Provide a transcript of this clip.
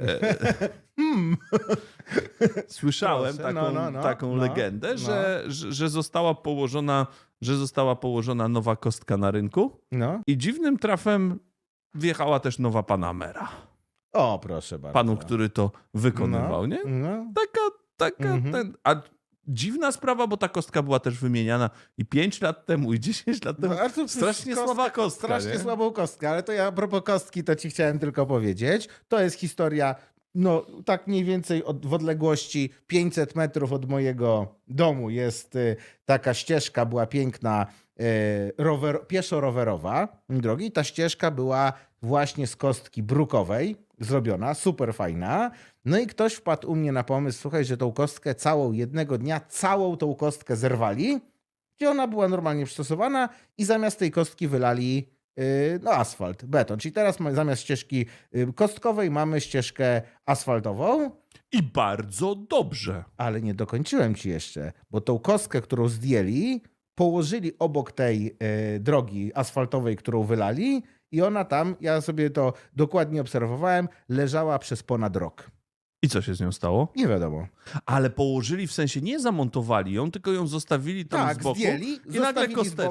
Hmm. Słyszałem Proszę, taką, no, no, no, taką no, legendę, no. Że, że, została położona, że została położona nowa kostka na rynku No. i dziwnym trafem wjechała też nowa Panamera. O, proszę bardzo. Panu, który to wykonywał, no. nie? No. Taka, taka, Mhm. ten, a dziwna sprawa, bo ta kostka była też wymieniana i 5 lat temu, i 10 lat temu. No, ale to Strasznie kostka- słaba kostka, Strasznie nie? słabą kostkę, ale to ja a propos kostki, to ci chciałem tylko powiedzieć. To jest historia, no tak mniej więcej od, w odległości 500 metrów od mojego domu jest y, taka ścieżka, była piękna, rower, pieszo-rowerowa drogi. Ta ścieżka była właśnie z kostki brukowej zrobiona, super fajna. No i ktoś wpadł u mnie na pomysł, słuchaj, że tą kostkę całą jednego dnia, całą tą kostkę zerwali, gdzie ona była normalnie przystosowana i zamiast tej kostki wylali yy, no, asfalt, beton. Czyli teraz zamiast ścieżki yy, kostkowej mamy ścieżkę asfaltową, I bardzo dobrze. ale nie dokończyłem ci jeszcze, bo tą kostkę, którą zdjęli, położyli obok tej yy, drogi asfaltowej, którą wylali i ona tam, ja sobie to dokładnie obserwowałem, leżała przez ponad rok. I co się z nią stało? Nie wiadomo. Ale położyli, w sensie nie zamontowali ją, tylko ją zostawili tam tak, z boku. zdjęli, I nagle kosteczka